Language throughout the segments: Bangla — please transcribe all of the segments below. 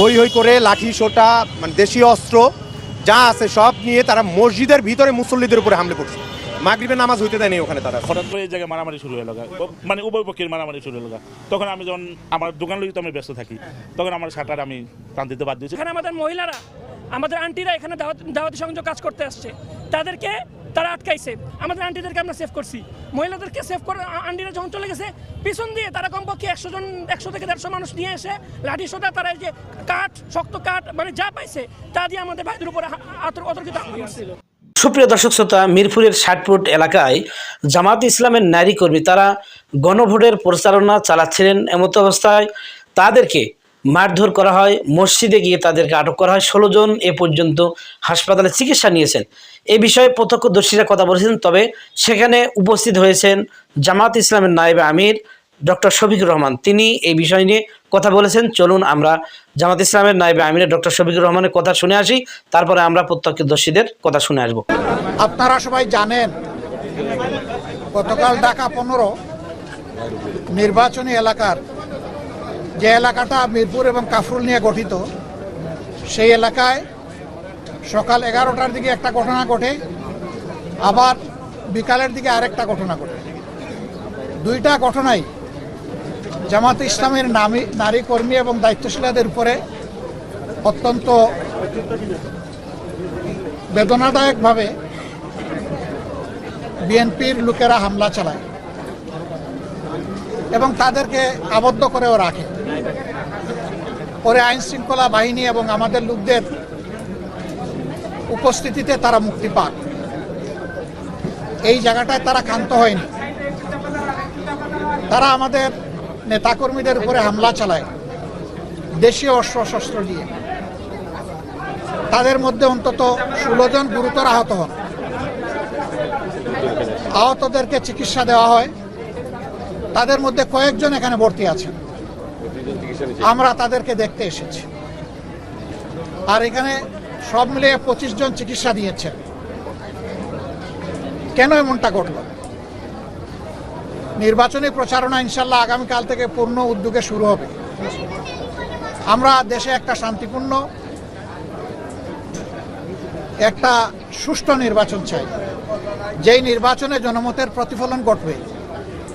হই হই করে লাঠি সোটা মানে দেশীয় অস্ত্র যা আছে সব নিয়ে তারা মসজিদের ভিতরে মুসল্লিদের উপরে হামলে করছে। মাগরিবের নামাজ হইতে দেয়নি ওখানে তারা। হঠাৎ করে এই জায়গায় মারামারি শুরু হয়ে গেল মানে উভয় পক্ষের মারামারি শুরু হয়ে গেল তখন আমি যখন আমার দোকান তো আমি ব্যস্ত থাকি তখন আমার শাটার আমি টান দিতে বাদ দিয়েছি এখানে আমাদের মহিলারা আমাদের আন্টিরা এখানে দাওয়াত দাওয়াতি সংযোগ কাজ করতে আসছে। তাদেরকে তারা আটকাইছে। আমাদের আন্টিদেরকে আমরা সেভ করছি। মহিলাদেরকে সেভ করে আন্টিরা যখন চলে গেছে, পিছন দিয়ে তারা কমপক্ষে একশো জন, একশো থেকে দেড়শো মানুষ নিয়ে এসে লাঠি সোটা তারা এই যে কাঠ, শক্ত কাঠ মানে যা পাইছে, তা দিয়ে আমাদের ভাইদের উপরে অতর্কিত সুপ্রিয় দর্শক শ্রোতা, মিরপুরের ষাটপুট এলাকায় জামাত ইসলামের নারী কর্মী, তারা গণভোটের পরিচালনা চালাচ্ছিলেন এমত অবস্থায় তাদেরকে মারধর করা হয়, মসজিদে গিয়ে তাদেরকে আটক করা হয়। ষোলো জন এ পর্যন্ত হাসপাতালে চিকিৎসা নিয়েছেন। এ বিষয়ে প্রত্যক্ষদর্শীরা কথা বলেছেন, তবে সেখানে উপস্থিত হয়েছেন জামাত ইসলামের নায়েবে আমির, ডক্টর শফিকুর রহমান। তিনি এই বিষয় নিয়ে কথা বলেছেন। চলুন আমরা জামাত ইসলামের নায়েবে আমিরের, ডক্টর শফিকুর রহমানের কথা শুনে আসি। তারপরে আমরা প্রত্যক্ষদর্শীদের কথা শুনে আসব। আপনারা সবাই জানেন, গতকাল ঢাকা পনেরো নির্বাচনী এলাকার যে এলাকাটা মিরপুর এবং কাফরুল নিয়ে গঠিত, সেই এলাকায় সকাল এগারোটার দিকে একটা ঘটনা ঘটে, আবার বিকালের দিকে আরেকটা ঘটনা ঘটে। দুইটা ঘটনাই জামাত ইসলামের নামী, নারী কর্মী এবং দায়িত্বশীলাদের উপরে অত্যন্ত বেদনাদায়কভাবে বিএনপির লোকেরা হামলা চালায় এবং তাদেরকে আবদ্ধ করেও রাখে। পরে আইন শৃঙ্খলা বাহিনী এবং আমাদের লোকদের উপস্থিতিতে তারা মুক্তি পান এই জায়গাটায় তারা ক্ষান্ত হয়নি। তারা আমাদের নেতাকর্মীদের উপরে হামলা চালায়, দেশীয় অস্ত্র শস্ত্র দিয়ে। তাদের মধ্যে অন্তত ষোলো জন গুরুতর আহত হন। আহতদেরকে চিকিৎসা দেওয়া হয়। তাদের মধ্যে কয়েকজন এখানে ভর্তি আছেন। আমরা তাদেরকে দেখতে এসেছি। আর এখানে সব মিলিয়ে পঁচিশ জন চিকিৎসা দিয়েছেন কেন এমনটা ঘটল? নির্বাচনী প্রচারণা ইনশাল্লাহ আগামীকাল থেকে পূর্ণ উদ্যোগে শুরু হবে। আমরা দেশে একটা শান্তিপূর্ণ, একটা সুষ্ঠু নির্বাচন চাই। যেই নির্বাচনে জনমতের প্রতিফলন ঘটবে,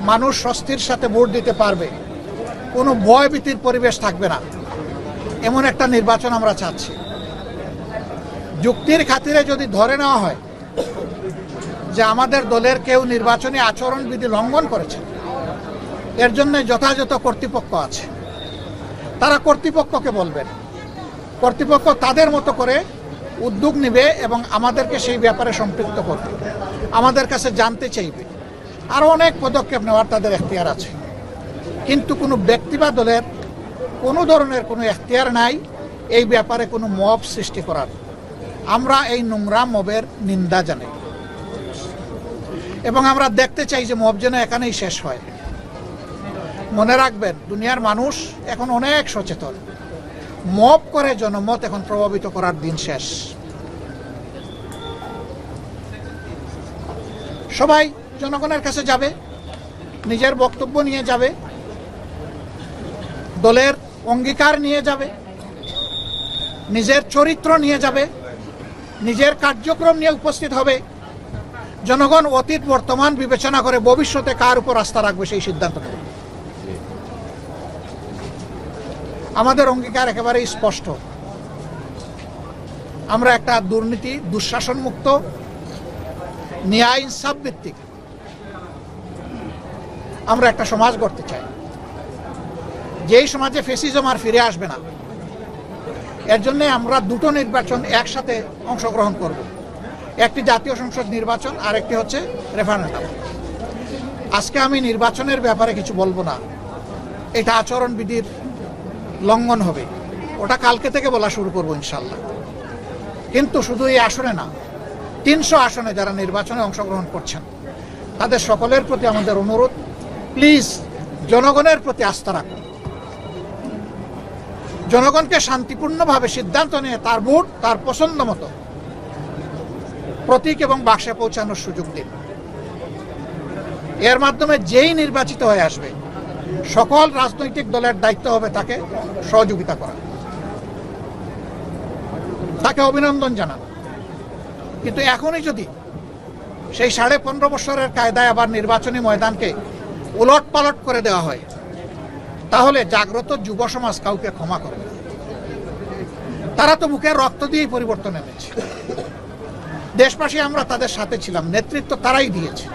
মানুষ স্বস্তির সাথে ভোট দিতে পারবে। কোনো ভয়ভীতির পরিবেশ থাকবে না। এমন একটা নির্বাচন আমরা চাচ্ছি। যুক্তির খাতিরে যদি ধরে নেওয়া হয় যে আমাদের দলের কেউ নির্বাচনী আচরণবিধি লঙ্ঘন করেছে, এর জন্য যথাযথ কর্তৃপক্ষ আছে। তারা কর্তৃপক্ষকে বলবেন। কর্তৃপক্ষ তাদের মতো করে উদ্যোগ নেবে এবং আমাদেরকে সেই ব্যাপারে সম্পৃক্ত করবে। আমাদের কাছে জানতে চাইবে। আরও অনেক পদক্ষেপ নেওয়ার তাদের এখতিয়ার আছে। কিন্তু কোনো ব্যক্তি বা দলের কোনো ধরনের কোনো এখতিয়ার নাই এই ব্যাপারে কোনো মব সৃষ্টি করার। আমরা এই নোংরা মবের নিন্দা জানাই। এবং আমরা দেখতে চাই যে মব যেন এখানেই শেষ হয়। মনে রাখবেন, দুনিয়ার মানুষ এখন অনেক সচেতন। মব করে জনমত এখন প্রভাবিত করার দিন শেষ। সবাই জনগণের কাছে যাবে, নিজের বক্তব্য নিয়ে যাবে দলের অঙ্গীকার নিয়ে যাবে, নিজের চরিত্র নিয়ে যাবে, নিজের কার্যক্রম নিয়ে উপস্থিত হবে। জনগণ অতীত, বর্তমান বিবেচনা করে ভবিষ্যতে কার উপর আস্থা রাখবে সেই সিদ্ধান্ত আমাদের অঙ্গীকার একেবারেই স্পষ্ট। আমরা একটা দুর্নীতি দুঃশাসন মুক্ত ন্যায় ইনসাফ ভিত্তিক। আমরা একটা সমাজ গড়তে চাই। যেই সমাজে ফেসিজম আর ফিরে আসবে না, এর জন্য আমরা দুটো নির্বাচন একসাথে অংশগ্রহণ করব। একটি জাতীয় সংসদ নির্বাচন আর একটি হচ্ছে রেফারেন্ডাম আজকে আমি নির্বাচনের ব্যাপারে কিছু বলব না। এটা আচরণবিধির লঙ্ঘন হবে। ওটা কালকে থেকে বলা শুরু করব ইনশাল্লাহ। কিন্তু শুধু এই আসনে না, তিনশো আসনে যারা নির্বাচনে অংশগ্রহণ করছেন, তাদের সকলের প্রতি আমাদের অনুরোধ, প্লিজ জনগণের প্রতি আস্থা রাখুন। জনগণকে শান্তিপূর্ণভাবে সিদ্ধান্ত নিয়ে তার মুড, তার পছন্দ মতো প্রতীক এবং বাক্সে পৌঁছানোর সুযোগ দিন। এর মাধ্যমে যেই নির্বাচিত হয়ে আসবে, সকল রাজনৈতিক দলের দায়িত্ব হবে তাকে সহযোগিতা করা। তাকে অভিনন্দন জানান। কিন্তু এখনই যদি সেই সাড়ে পনেরো বছরের কায়দায় আবার নির্বাচনী ময়দানকে উলট পালট করে দেওয়া হয় তাহলে জাগ্রত যুব সমাজ কাউকে ক্ষমা করবে তারা তো মুখের রক্ত দিয়েই পরিবর্তন এনেছে। দেশবাসী আমরা তাদের সাথে ছিলাম, নেতৃত্ব তারাই দিয়েছে।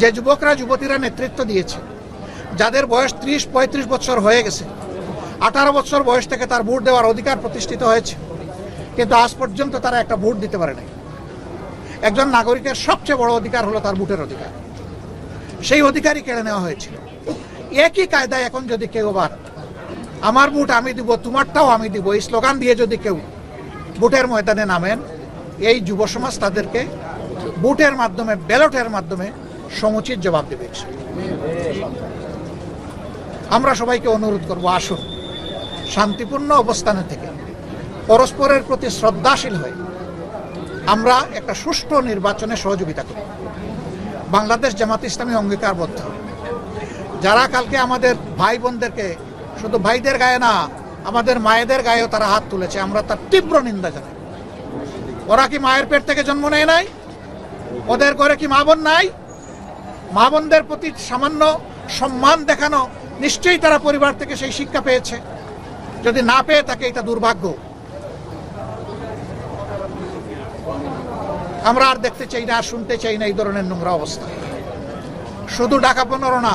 যে যুবকরা, যুবতীরা নেতৃত্ব দিয়েছে, যাদের বয়স ত্রিশ, পঁয়ত্রিশ বছর হয়ে গেছে, আঠারো বছর বয়স থেকে তার ভোট দেওয়ার অধিকার প্রতিষ্ঠিত হয়েছে, কিন্তু আজ পর্যন্ত তারা একটা ভোট দিতে পারে নাই। একজন নাগরিকের সবচেয়ে বড় অধিকার হলো তার ভোটের অধিকার। সেই অধিকারই কেড়ে নেওয়া হয়েছিল। একই কায়দায় এখন যদি কেউ আবার আমার ভোট আমি দিব, তোমারটাও আমি দিব, এই স্লোগান দিয়ে যদি কেউ ভোটের ময়দানে নামেন, এই যুব সমাজ তাদেরকে ভোটের মাধ্যমে, ব্যালটের মাধ্যমে সমুচিত জবাব দেবে আমরা সবাইকে অনুরোধ করব, আসুন, শান্তিপূর্ণ অবস্থানে থেকে পরস্পরের প্রতি শ্রদ্ধাশীল হয়ে আমরা একটা সুষ্ঠু নির্বাচনে সহযোগিতা করি। বাংলাদেশ জামাত ইসলামী অঙ্গীকারবদ্ধ। যারা কালকে আমাদের ভাই বোনদেরকে, শুধু ভাইদের গায়ে না, আমাদের মায়েদের গায়েও তারা হাত তুলেছে। আমরা তার তীব্র নিন্দা জানাই। ওরা কি মায়ের পেট থেকে জন্ম নেয় নাই? ওদের ঘরে কি মা বোন নাই? মা বোনদের প্রতি সামান্য সম্মান দেখানো নিশ্চয়ই তারা পরিবার থেকে সেই শিক্ষা পেয়েছে। যদি না পেয়ে থাকে, এটা দুর্ভাগ্য। আমরা আর দেখতে চাই না আর শুনতে চাই না এই ধরনের নোংরা অবস্থা। শুধু ডাকা পনেরো না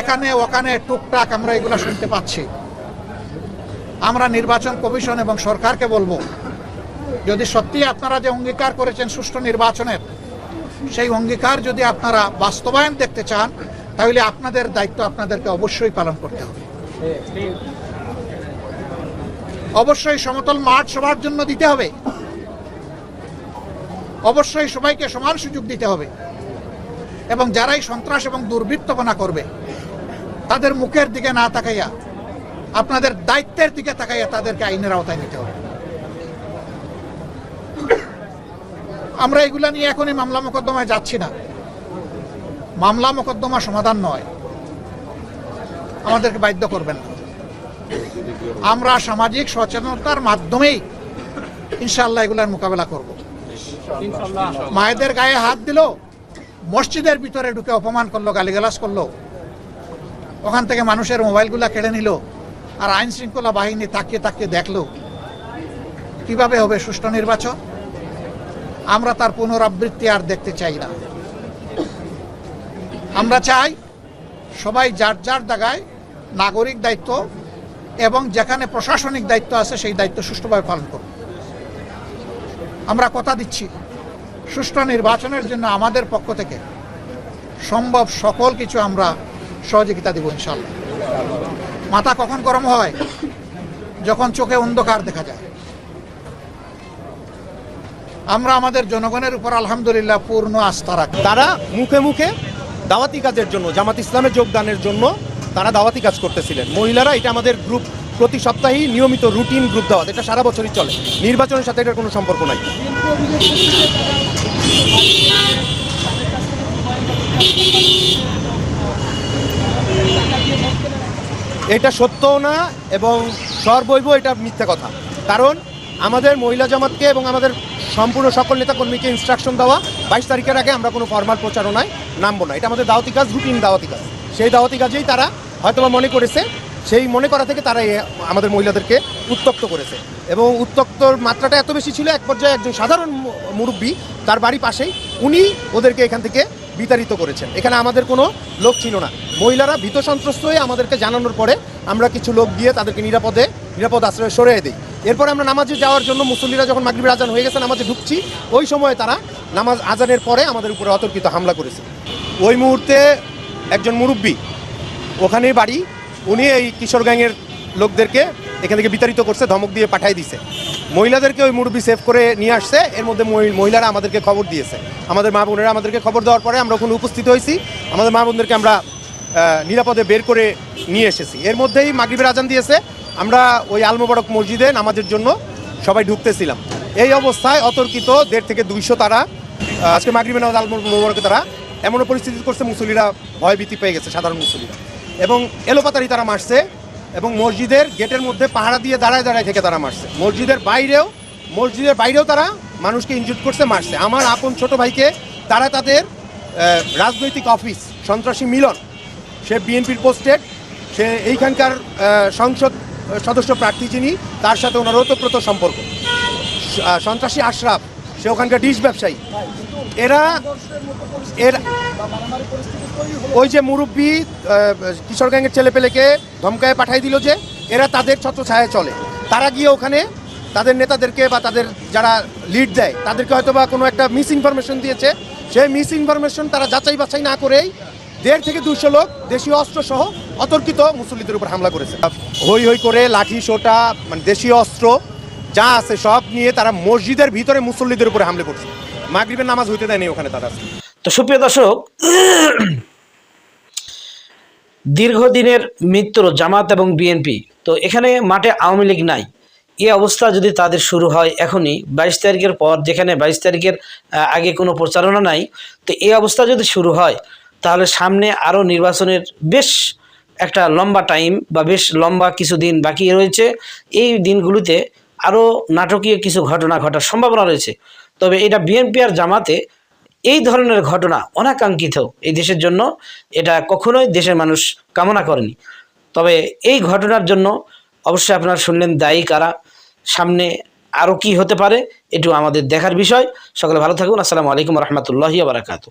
এখানে, ওখানে টুকটাক আমরা এগুলো শুনতে পাচ্ছি। আমরা নির্বাচন কমিশন এবং সরকারকে বলব, যদি সত্যি আপনারা যে অঙ্গীকার করেছেন সুষ্ঠু নির্বাচনের, সেই অঙ্গীকার যদি আপনারা বাস্তবায়ন দেখতে চান, তাহলে আপনাদের দায়িত্ব আপনাদেরকে অবশ্যই পালন করতে হবে। অবশ্যই সমতল মাঠ সবার জন্য দিতে হবে। অবশ্যই সবাইকে সমান সুযোগ দিতে হবে। এবং যারাই সন্ত্রাস এবং দুর্বৃত্তপনা করবে তাদের মুখের দিকে না তাকাইয়া, আপনাদের দায়িত্বের দিকে তাকাইয়া তাদেরকে আইনের আওতায় নিতে হবে। আমরা এগুলা নিয়ে এখনই মামলা মোকদ্দমায় যাচ্ছি না। মামলা মোকদ্দমা সমাধান নয়। আমাদেরকে বাধ্য করবেন না। আমরা সামাজিক সচেতনতার মাধ্যমেই ইনশাল্লাহ এগুলার মোকাবেলা করব। মায়েদের গায়ে হাত দিল, মসজিদের ভিতরে ঢুকে অপমান করল, গালিগালাজ করল ওখান থেকে মানুষের মোবাইলগুলা কেড়ে নিল আর আইন শৃঙ্খলা বাহিনী তাকিয়ে তাকিয়ে দেখল। কীভাবে হবে সুষ্ঠু নির্বাচন? আমরা তার পুনরাবৃত্তি আর দেখতে চাই না। আমরা চাই সবাই যার যার জায়গায় নাগরিক দায়িত্ব এবং যেখানে প্রশাসনিক দায়িত্ব আছে সেই দায়িত্ব সুষ্ঠুভাবে পালন করুন আমরা কথা দিচ্ছি, সুষ্ঠু নির্বাচনের জন্য আমাদের পক্ষ থেকে সম্ভব সকল কিছু আমরা সহযোগিতা দেব ইনশাল্লাহ মাথা কখন গরম হয়? যখন চোখে অন্ধকার দেখা যায়। আমরা আমাদের জনগণের উপর আলহামদুলিল্লাহ পূর্ণ আস্থা রাখি। তারা মুখে মুখে দাওয়াতি কাজের জন্য, জামাত ইসলামে যোগদানের জন্য তারা দাওয়াতি কাজ করতেছিলেন। মহিলারা এটা আমাদের গ্রুপ প্রতি সপ্তাহেই নিয়মিত রুটিন গ্রুপ দাওয়াত। এটা সারা বছরই চলে। নির্বাচনের সাথে এটার কোনো সম্পর্ক নাই। এটা সত্যও না এবং সর্বৈব এটা মিথ্যা কথা। কারণ আমাদের মহিলা জামাতকে এবং আমাদের সম্পূর্ণ সকল নেতাকর্মীকে ইনস্ট্রাকশন দেওয়া বাইশ তারিখের আগে আমরা কোনো ফর্মাল প্রচারণায় নামবো না। এটা আমাদের দাওয়াতি কাজ রুটিন দাওয়াতি কাজ। সেই দাওয়াতি কাজেই তারা হয়তোবা মনে করেছে, সেই মনে করা থেকে তারা আমাদের মহিলাদেরকে উত্তক্ত করেছে। এবং উত্তক্তর মাত্রাটা এত বেশি ছিল, এক পর্যায়ে একজন সাধারণ মুরব্বী তার বাড়ি পাশেই, উনি ওদেরকে এখান থেকে বিতাড়িত করেছেন। এখানে আমাদের কোনো লোক ছিল না। মহিলারা ভীত সন্ত্রস্ত হয়ে আমাদেরকে জানানোর পরে আমরা কিছু লোক দিয়ে তাদেরকে নিরাপদে, নিরাপদ আশ্রয়ে সরিয়ে দিই। এরপরে আমরা নামাজে যাওয়ার জন্য মুসল্লিরা যখন মাগরিবের আজান হয়ে গেছে, নামাজে ঢুকছি, ওই সময় তারা নামাজ আজানের পরে আমাদের উপরে অতর্কিত হামলা করেছে। ওই মুহূর্তে একজন মুরব্বী ওখানেই বাড়ি, উনি এই কিশোর গ্যাংয়ের লোকদেরকে এখান থেকে বিতাড়িত করছে, ধমক দিয়ে পাঠাই দিছে। মহিলাদেরকে ওই মুরব্বী সেভ করে নিয়ে আসছে। এর মধ্যে মহি- মহিলারা আমাদেরকে খবর দিয়েছে। আমাদের মা বোনেরা আমাদেরকে খবর দেওয়ার পরে আমরা ওখানে উপস্থিত হয়েছি। আমাদের মা বোনদেরকে আমরা নিরাপদে বের করে নিয়ে এসেছি। এর মধ্যেই মাগরিবের আজান দিয়েছে। আমরা ওই আলমোবারক মসজিদে নামাজের জন্য সবাই ঢুকতেছিলাম। এই অবস্থায় অতর্কিত দেড় থেকে দুইশো তারা আজকে মাগরিবের নামাজ আলমোবারকে তারা এমনও পরিস্থিতি করছে মুসলিরা ভয় ভীতি পেয়ে গেছে, সাধারণ মুসল্লিরা। এবং এলোপাতারি তারা মারছে। এবং মসজিদের গেটের মধ্যে পাহারা দিয়ে দাঁড়ায় দাঁড়ায় থেকে তারা মারছে। মসজিদের বাইরেও মসজিদের বাইরেও তারা মানুষকে ইনজুট করছে, মারছে। আমার আপন ছোট ভাইকে তারা তাদের রাজনৈতিক অফিস, সন্ত্রাসী মিলন, সে বিএনপির পোস্টেড সে এইখানকার সংসদ সদস্য প্রার্থী যিনি, তার সাথে ওনার ওতপ্রোত সম্পর্ক। সন্ত্রাসী আশরাফ সে ওখানকার ডিশ ব্যবসায়ী। এরা, এর ওই যে মুরব্বী কিশোর গ্যাংয়ের ছেলেপেলেকে ধমকায় পাঠাই দিল যে এরা তাদের ছত্রছায়ায় চলে। তারা গিয়ে ওখানে তাদের নেতাদেরকে বা তাদের যারা লিড দেয়, তাদেরকে হয়তো বা কোনো একটা মিস ইনফরমেশন দিয়েছে। সেই মিস ইনফরমেশন তারা যাচাই বাছাই না করেই দেড় থেকে দুশো লোক, দেশীয় অস্ত্র সহ অতর্কিত মুসল্লিদের উপর হামলা করেছে। হই হই করে লাঠি, সোটা মানে দেশীয় অস্ত্র যা আছে সব নিয়ে তারা মসজিদের ভিতরে মুসল্লিদের উপরে হামলে করছে। মাগরিবের নামাজ হইতে দেয়নি ওখানে তারা তো সুপ্রিয় দর্শক, দীর্ঘদিনের মিত্র জামাত এবং বিএনপি, তো এখানে মাঠে আওয়ামী লীগ নাই। এই অবস্থা যদি তাদের শুরু হয় এখনই, বাইশ তারিখের পর যেখানে বাইশ তারিখের আগে কোনো প্রচারণা নাই, তো এই অবস্থা যদি শুরু হয়, তাহলে সামনে আরও নির্বাচনের বেশ একটা লম্বা টাইম বা বেশ লম্বা কিছু দিন বাকি রয়েছে। এই দিনগুলিতে আরও নাটকীয় কিছু ঘটনা ঘটার সম্ভাবনা রয়েছে। তবে এটা বিএনপি আর জামাতে এই ধরনের ঘটনা অনাকাঙ্ক্ষিত এই দেশের জন্য এটা কখনোই দেশের মানুষ কামনা করেনি। তবে এই ঘটনার জন্য অবশ্যই আপনারা শুনলেন দায়ী কারা, সামনে আরও কি হতে পারে এটু আমাদের দেখার বিষয়। সকলে ভালো থাকুন। আসসালামু আলাইকুম রহমতুল্লাহি বারাকাতু